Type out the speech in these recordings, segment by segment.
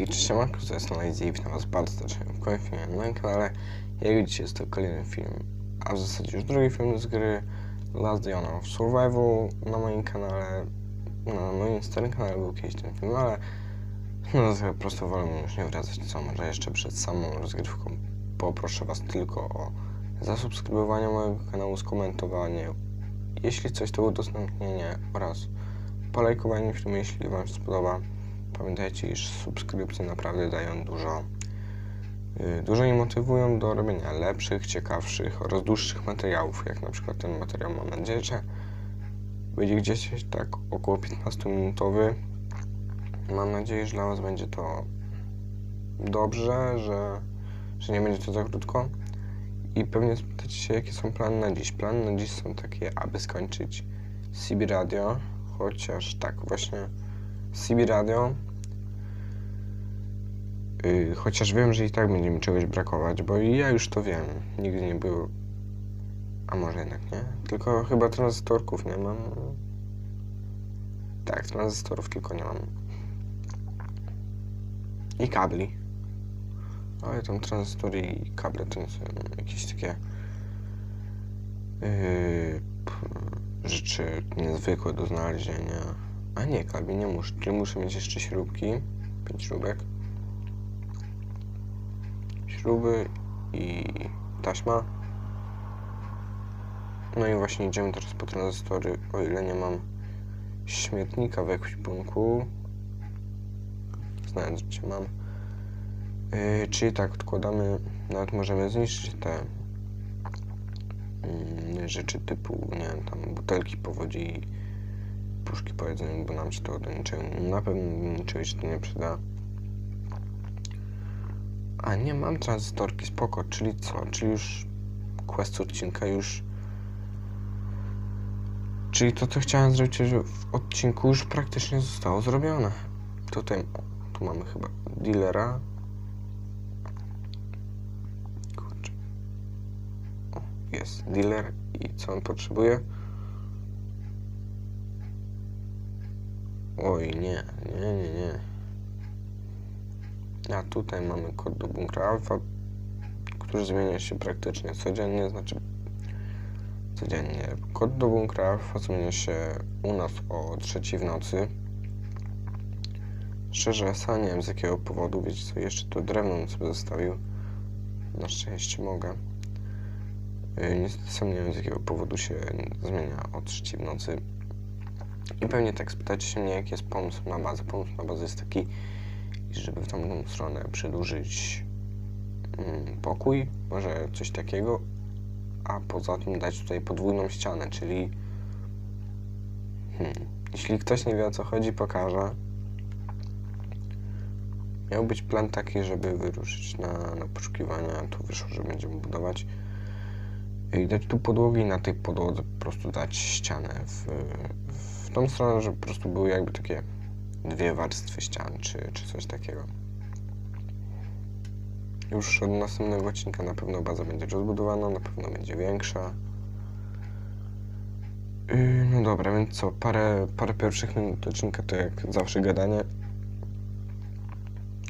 Hej, cześć, siemanko, to jest Lazy i witam was bardzo serdecznie w kolejnym filmie na moim kanale. Jak widzicie, jest to kolejny film, a w zasadzie już drugi film z gry Last Dawn of Survival na moim kanale. Na moim starym kanale był kiedyś ten film, ale no to po prostu wolę już nie wracać, co może jeszcze przed samą rozgrywką. Poproszę was tylko o zasubskrybowanie mojego kanału, skomentowanie, jeśli coś to udostępnienie oraz polajkowanie filmu, jeśli wam się spodoba. Pamiętajcie, iż subskrypcje naprawdę dają dużo. yy, Dużo i motywują do robienia lepszych, ciekawszych oraz dłuższych materiałów, jak na przykład ten materiał mam nadzieję, że będzie gdzieś tak około 15-minutowy. Mam nadzieję, że dla Was będzie to dobrze, że, że nie będzie to za krótko. I pewnie spytacie się, jakie są plany na dziś. Plany na dziś są takie, aby skończyć CB Radio, chociaż tak, właśnie CB Radio. Yy, chociaż wiem, że i tak będzie mi czegoś brakować, bo ja już to wiem. Nigdy nie było. A może jednak nie? Tylko chyba tranzystorków nie mam. Tak, tranzystorów tylko nie mam. I kabli. Ale tam tranzystory i kable to nie są jakieś takie yy, rzeczy niezwykłe do znalezienia. A nie, kabli nie muszę. Czyli muszę mieć jeszcze śrubki. Pięć śrubek. Śruby i taśma. No i właśnie idziemy teraz po tranzystory, o ile nie mam śmietnika w ekwipunku. Znając, że cię mam. Yy, czyli tak, odkładamy, nawet możemy zniszczyć te mm, rzeczy typu, nie wiem, tam butelki po wodzie i puszki po jedzeniu, bo nam się to do niczego, na pewno niczego się to nie przyda. A nie, mam tranzystorki, spoko, czyli co? Czyli już quest odcinka już... Czyli to, co chciałem zrobić w odcinku już praktycznie zostało zrobione. Tutaj, tu mamy chyba dealera. Kurczę. O, jest dealer i co on potrzebuje? Oj, nie, nie, nie, nie. A tutaj mamy kod do bunkra alfa, który zmienia się praktycznie codziennie, znaczy codziennie. Kod do bunkra alfa zmienia się u nas o trzeciej w nocy. Szczerze, sam nie wiem z jakiego powodu, wiecie co, jeszcze to drewno sobie zostawił. Na szczęście mogę. Yy, Niestety sam nie wiem z jakiego powodu się zmienia o trzeciej w nocy. I pewnie tak spytacie się mnie, jaki jest pomysł na bazę. Pomysł na bazę jest taki, żeby w tamtą stronę przedłużyć mm, pokój, może coś takiego, a poza tym dać tutaj podwójną ścianę, czyli hmm, jeśli ktoś nie wie o co chodzi, pokażę. Miał być plan taki, żeby wyruszyć na, na poszukiwania, tu wyszło, że będziemy budować i dać tu podłogi na tej podłodze po prostu dać ścianę w, w tą stronę, żeby po prostu były jakby takie dwie warstwy ścian, czy, czy coś takiego. Już od następnego odcinka na pewno baza będzie rozbudowana, na pewno będzie większa. Yy, no dobra, więc co, parę, parę pierwszych minut odcinka to jak zawsze gadanie.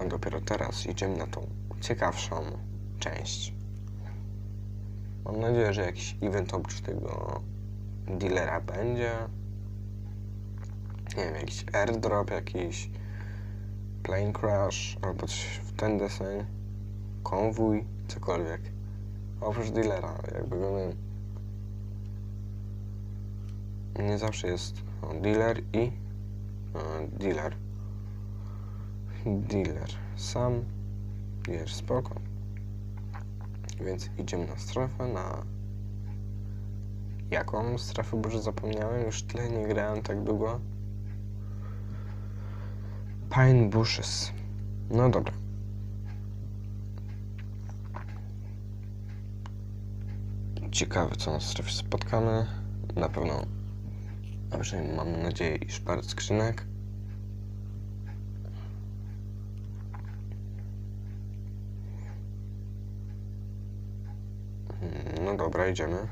A dopiero teraz idziemy na tą ciekawszą część. Mam nadzieję, że jakiś event oprócz tego dealera będzie nie wiem, jakiś airdrop, jakiś plane crash albo coś w ten deseń, konwój, cokolwiek. Oprócz dealera, jakby go nie... Zawsze jest o, dealer i o, dealer. Dealer sam, dealer spoko. Więc idziemy na strefę, na... Jaką strefę, bo już zapomniałem, już tyle nie grałem tak długo. Pine Bushes. No dobra. Ciekawe, co na strefie spotkamy. Na pewno, a przynajmniej mam nadzieję, iż parę skrzynek. Mm, No dobra, idziemy.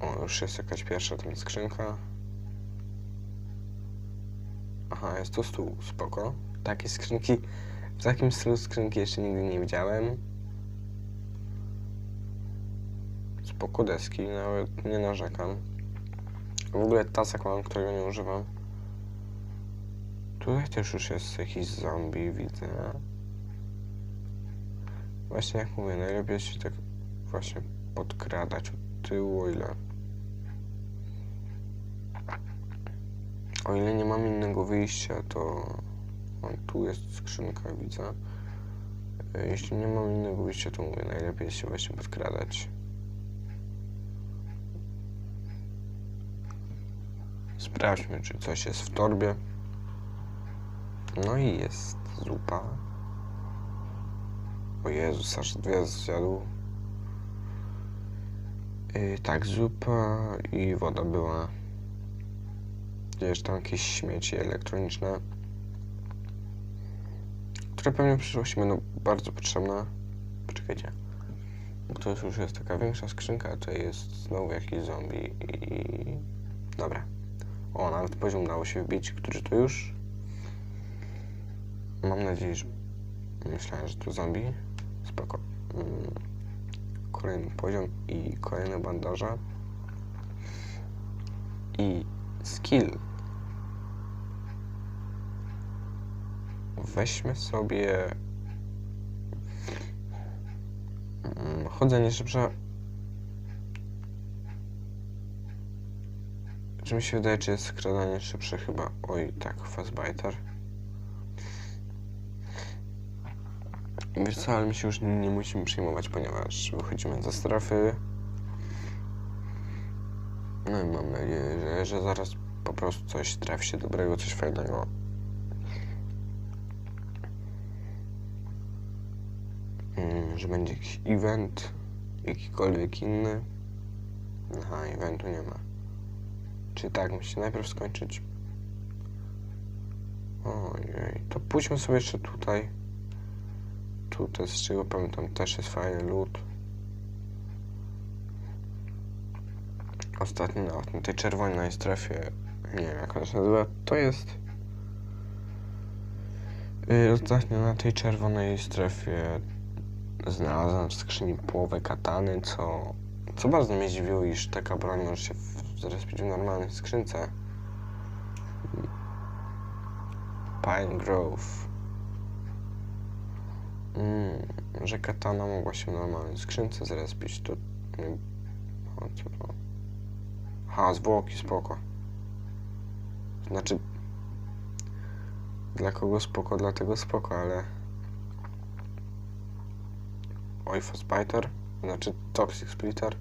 O, już jest jakaś pierwsza tam skrzynka. Aha, jest to stół, spoko. Takie skrzynki, w takim stylu skrzynki jeszcze nigdy nie widziałem. Spoko deski, nawet nie narzekam. W ogóle tasak mam, którego nie używam. Tutaj też już jest jakiś zombie, widzę. Właśnie jak mówię, najlepiej się tak właśnie podkradać od tyłu, ile... O ile nie mam innego wyjścia, to... O, tu jest skrzynka, widzę. E, Jeśli nie mam innego wyjścia, to mówię, najlepiej się właśnie podkradać. Sprawdźmy, czy coś jest w torbie. No i jest zupa. O Jezus, aż dwie zjadł. Yy, tak, zupa i woda była. Gdzieś tam jakieś śmieci elektroniczne, które pewnie w przyszłości będą bardzo potrzebne. Poczekajcie. To już jest taka większa skrzynka, to jest znowu jakiś zombie i... Dobra. O, nawet poziom udało się wbić, który to już? Mam nadzieję, że... Myślałem, że to zombie. Spoko. Mm. Kolejny poziom i kolejne bandaże. I skill. Weźmy sobie... Mm, Chodzenie szybsze. Czy mi się wydaje, czy jest skradanie szybsze chyba? Oj, tak, fastbiter. Wiesz co, ale my się już nie musimy przejmować, ponieważ wychodzimy ze strefy. No i mam nadzieję, że, że zaraz po prostu coś trafi się dobrego, coś fajnego. Że będzie jakiś event, jakikolwiek inny. Aha, eventu nie ma. Czy tak, musi najpierw skończyć. Ojej, to pójdźmy sobie jeszcze tutaj. Tutaj, z czego pamiętam, też jest fajny lód. Ostatnio na, tej czerwonej strefie, nie wiem jak ona się nazywa, to jest... Yy, ostatnio na tej czerwonej strefie znalazłem w skrzyni połowę katany, co... Co bardzo mnie zdziwiło, iż taka broń może się zrespić w normalnej skrzynce. Pine Grove. Mm, że katana mogła się w normalnej skrzynce zrespić, to... To? Ha, zwłoki, spoko. Znaczy... Dla kogo spoko, dlatego spoko, ale... Oj, Frostbiter? Znaczy Toxic Splitter?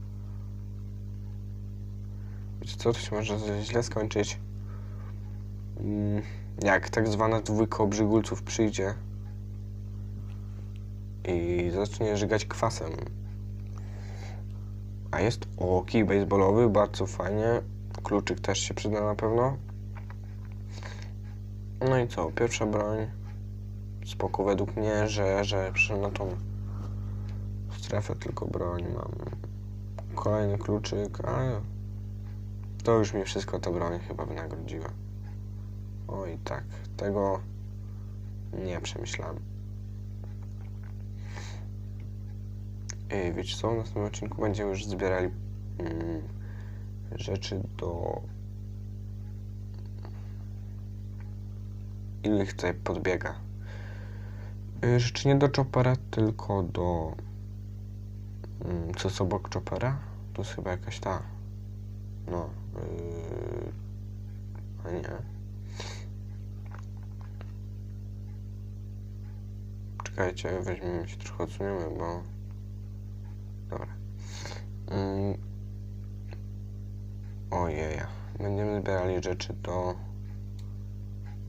Wiecie co, to się może źle skończyć. Mm, Jak tak zwana dwójka obrzygulców przyjdzie i zacznie żygać kwasem. A jest o kij baseballowy, bardzo fajnie. Kluczyk też się przyda na pewno. No i co, pierwsza broń. Spoko według mnie, że, że przyszedłem na tą strefę tylko broń mam. Kolejny kluczyk, ale to już mi wszystko ta broń chyba wynagrodziła. Oj tak, tego nie przemyślałem. Ej, wiecie co, w następnym odcinku będziemy już zbierali mm, rzeczy do... Innych tutaj podbiega. Y, Rzeczy nie do chopera, tylko do... Mm, co jest obok chopera? To jest chyba jakaś ta... No... Yy... A nie... Czekajcie, weźmiemy się trochę odsuniemy, bo... Dobra. Mm. Ojeja. Będziemy zbierali rzeczy do...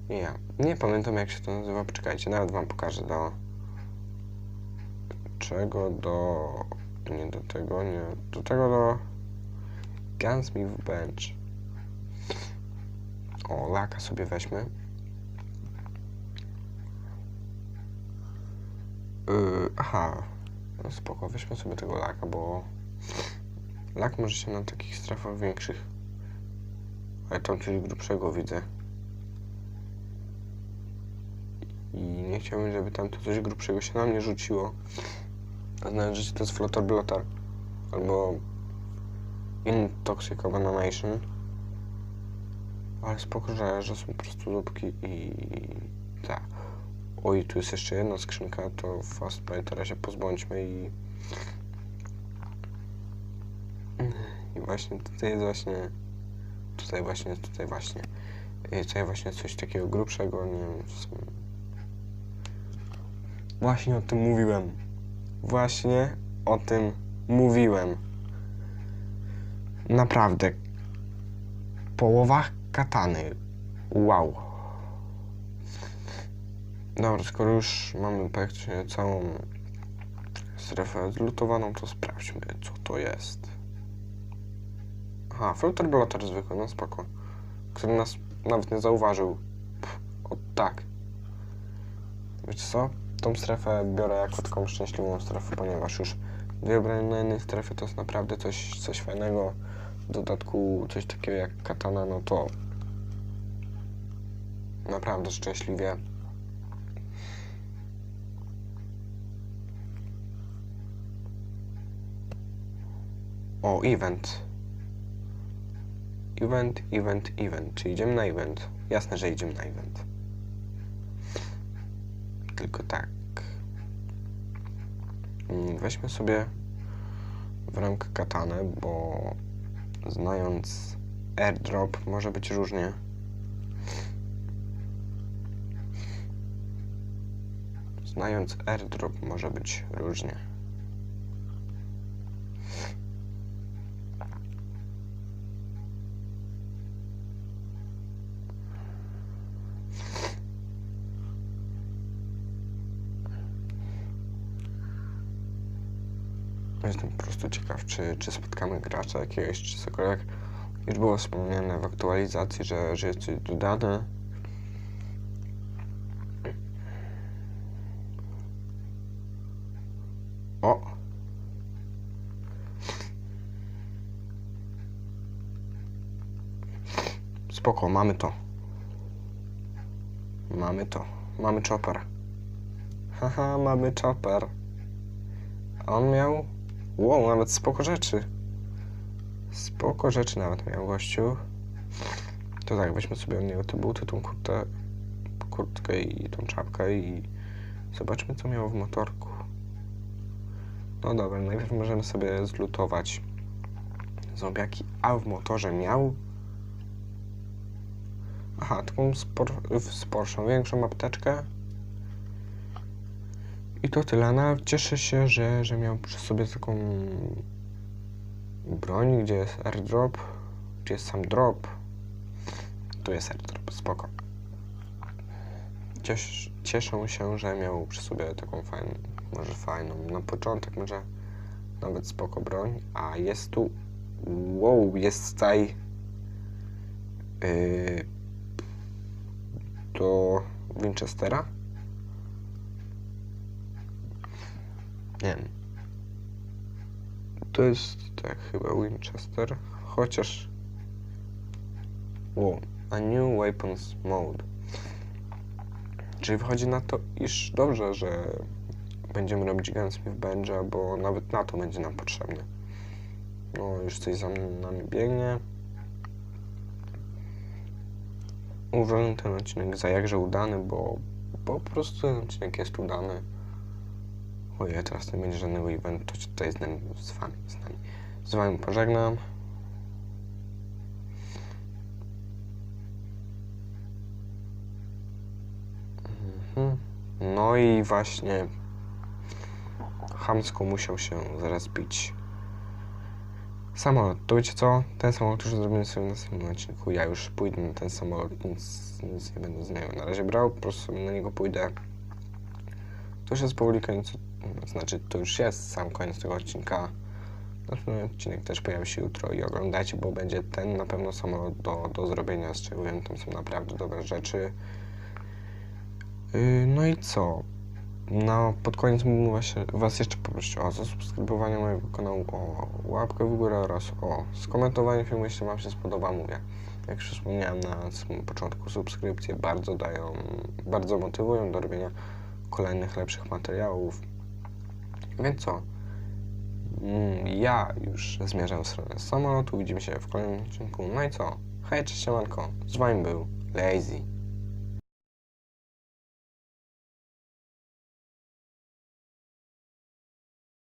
Ja. Nie pamiętam jak się to nazywa. Poczekajcie, nawet wam pokażę do... Czego do... Nie do tego, nie. Do tego do... Gunsmith Bench. O, laka sobie weźmy. Yy, aha, no spoko, weźmy sobie tego laka, bo lak może się na takich strefach większych. Ale tam coś grubszego widzę. I nie chciałbym, żeby tam to coś grubszego się na mnie rzuciło. A znając, to jest Flutter Blotter albo Intoxic Abomination. Ale spoko, że, że są po prostu zupki i tak. Oj, tu jest jeszcze jedna skrzynka, to fast teraz się pozbądźmy i... I właśnie tutaj jest właśnie... Tutaj właśnie, tutaj właśnie. I tutaj właśnie coś takiego grubszego, nie wiem. Właśnie o tym mówiłem. Właśnie o tym mówiłem. Naprawdę. Połowa katany. Wow. Dobra, skoro już mamy praktycznie całą strefę zlutowaną, to sprawdźmy, co to jest. Aha, filtr blotter zwykły, no spoko. Który nas nawet nie zauważył. Pff, o tak. Wiecie co? Tą strefę biorę jako taką szczęśliwą strefę, ponieważ już dwie broni na jednej strefie to jest naprawdę coś, coś fajnego. W dodatku coś takiego jak katana, no to naprawdę szczęśliwie. O, event. Event, event, event. Czy idziemy na event? Jasne, że idziemy na event. Tylko tak. Mm, Weźmy sobie w ramkę katanę, bo znając airdrop może być różnie. Znając airdrop może być różnie. Jestem po prostu ciekaw, czy, czy spotkamy gracza jakiegoś, czy cokolwiek. Już było wspomniane w aktualizacji, że, że jest coś dodane. O! Spoko, mamy to. Mamy to. Mamy chopper. Haha, mamy chopper. On miał Wow, nawet spoko rzeczy. Spoko rzeczy nawet miał gościu. To tak, weźmy sobie od niego te buty, tą kurtę, kurtkę i tą czapkę i zobaczmy co miało w motorku. No dobra, najpierw możemy sobie zlutować zombiaki, a w motorze miał Aha, taką spor sporszą, większą apteczkę. I to tyle. No, cieszę się, że, że miał przy sobie taką broń, gdzie jest airdrop, gdzie jest sam drop. Tu jest airdrop, spoko. Ciesz, cieszę się, że miał przy sobie taką fajną, może fajną, na początek może nawet spoko broń, a jest tu, wow, jest tutaj yy, do Winchestera. Nie wiem. To jest tak chyba Winchester, chociaż wow, a new weapons mode. Czyli wychodzi na to, iż dobrze, że będziemy robić Gunsmith Benja, bo nawet na to będzie nam potrzebne. No, już coś za nami biegnie. Uważam ten odcinek za jakże udany, bo, bo po prostu ten odcinek jest udany. Ojej, teraz nie będzie żadnego eventu, to tutaj z nami, z wami, z nami. Z wami pożegnam. Mhm. No i właśnie chamsko musiał się zrespić samolot. To wiecie co? Ten samolot już zrobimy sobie w następnym odcinku. Ja już pójdę na ten samolot, nic, nic nie będę z niego na razie brał, po prostu na niego pójdę. To już jest powoli koniec, znaczy to już jest sam koniec tego odcinka. Następny odcinek też pojawi się jutro i oglądajcie, bo będzie ten na pewno samolot do, do zrobienia, z czego wiem, tam są naprawdę dobre rzeczy. Yy, no i co? No, pod koniec mógłbym was, was jeszcze poprosić o zasubskrybowanie mojego kanału, o łapkę w górę oraz o skomentowanie filmu, jeśli Wam się spodoba, mówię. Jak już wspomniałem na samym początku, subskrypcje bardzo dają, bardzo motywują do robienia kolejnych lepszych materiałów. Więc co? Mm, Ja już zmierzam w stronę samolotu. Widzimy się w kolejnym odcinku. No i co? Hej, cześć, siemanko. Z wami był Lazy.